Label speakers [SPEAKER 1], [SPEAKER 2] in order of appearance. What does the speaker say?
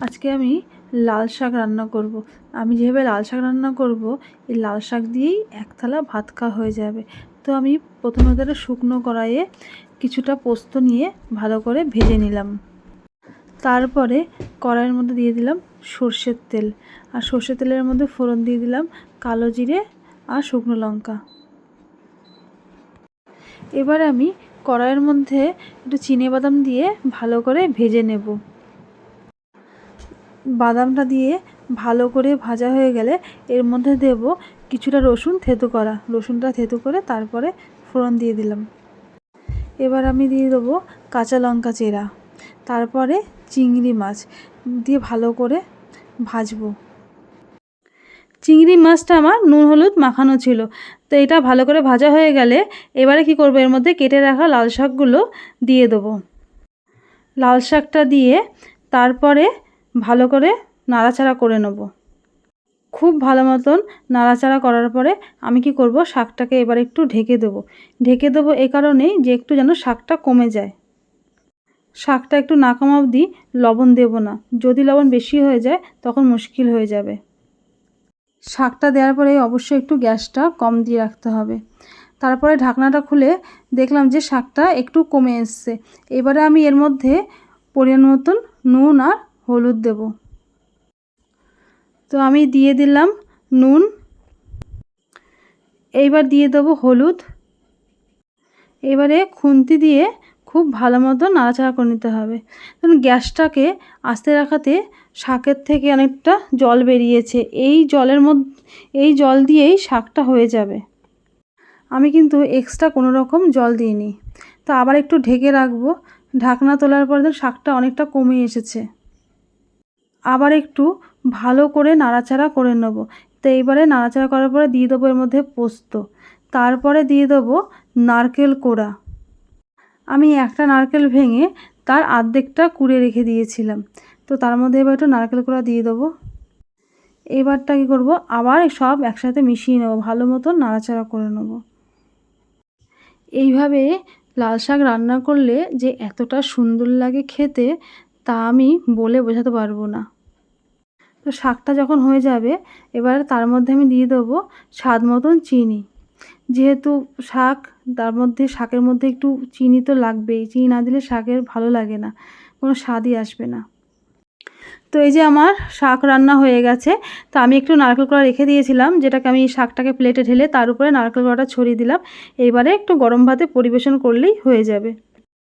[SPEAKER 1] আজকে আমি লাল শাক রান্না করব। আমি যেভাবে লাল শাক রান্না করব, এই লাল শাক দিয়েই এক থালা ভাত খাওয়া হয়ে যাবে। তো আমি প্রথমে ধরে শুকনো কড়াইয়ে কিছুটা পোস্ত নিয়ে ভালো করে ভেজে নিলাম। তারপরে কড়াইয়ের মধ্যে দিয়ে দিলাম সর্ষের তেল। আর সর্ষের তেলের মধ্যে ফোড়ন দিয়ে দিলাম কালো জিরে আর শুকনো লঙ্কা। এবার আমি কড়াইয়ের মধ্যে একটু চিনে বাদাম দিয়ে ভালো করে ভেজে নেব। বাদামটা দিয়ে ভালো করে ভাজা হয়ে গেলে এর মধ্যে দেব কিছুটা রসুন থেতু করা। রসুনটা থেতু করে তারপরে ফোড়ন দিয়ে দিলাম। এবার আমি দিয়ে দেবো কাঁচা লঙ্কা চেরা। তারপরে চিংড়ি মাছ দিয়ে ভালো করে ভাজবো। চিংড়ি মাছটা আমার নুন হলুদ মাখানো ছিল। তো এটা ভালো করে ভাজা হয়ে গেলে এবারে কি করব? এর মধ্যে কেটে রাখা লাল শাকগুলো দিয়ে দেবো। লাল শাকটা দিয়ে তারপরে ভালো করে নাড়াচাড়া করে নেব। খুব ভালো মতন নাড়াচাড়া করার পরে আমি কি করব, শাকটাকে এবার একটু ঢেকে দেবো। ঢেকে দেবো এ কারণেই যে একটু যেন শাকটা কমে যায়। শাকটা একটু না কমা অবধি লবণ দেব না। যদি লবণ বেশি হয়ে যায়, তখন মুশকিল হয়ে যাবে। শাকটা দেওয়ার পরে অবশ্যই একটু গ্যাসটা কম দিয়ে রাখতে হবে। তারপরে ঢাকনাটা খুলে দেখলাম যে শাকটা একটু কমে এসছে। এবারে আমি এর মধ্যে পরিমাণ মতন নুন আর হলুদ দেব। তো আমি দিয়ে দিলাম নুন। এইবার দিয়ে দেবো হলুদ। এবারে খুন্তি দিয়ে খুব ভালো মতো নাড়াচাড়া করে নিতে হবে। কারণ গ্যাসটাকে আস্তে রাখাতে শাকের থেকে অনেকটা জল বেরিয়েছে। এই জলের মধ্যে, এই জল দিয়েই শাকটা হয়ে যাবে। আমি কিন্তু এক্সট্রা কোনো রকম জল দিইনি। তো আবার একটু ঢেকে রাখব। ঢাকনা তোলার পর শাকটা অনেকটা কমে এসেছে। আবার একটু ভালো করে নাড়াচাড়া করে নেব। তো এইবারে নাড়াচাড়া করার পরে দিয়ে দেবো এর মধ্যে পোস্ত। তারপরে দিয়ে দেবো নারকেল কোড়া। আমি একটা নারকেল ভেঙে তার আর্ধেকটা কুড়ে রেখে দিয়েছিলাম। তো তার মধ্যে এবার একটু নারকেল কোড়া দিয়ে দেবো। এবারটা কী করব? আবার সব একসাথে মিশিয়ে নেব, ভালো মতো নাড়াচাড়া করে নেব। এইভাবে লাল শাক রান্না করলে যে এতটা সুন্দর লাগে খেতে, তা আমি বলে বোঝাতে পারব না। তো শাকটা যখন হয়ে যাবে, এবার তার মধ্যে আমি দিয়ে দেবো স্বাদ মতন চিনি। যেহেতু শাক, তার মধ্যে, শাকের মধ্যে একটু চিনি তো লাগবেই, চিনি না দিলে শাকের ভালো লাগে না, কোনো স্বাদই আসবে না। তো এই যে আমার শাক রান্না হয়ে গেছে, তো আমি একটু নারকেল কড়া রেখে দিয়েছিলাম, যেটাকে আমি শাকটাকে প্লেটে ঢেলে তার উপরে নারকেল কড়াটা ছড়িয়ে দিলাম, এইবারে একটু গরম ভাতে পরিবেশন করলেই হয়ে যাবে।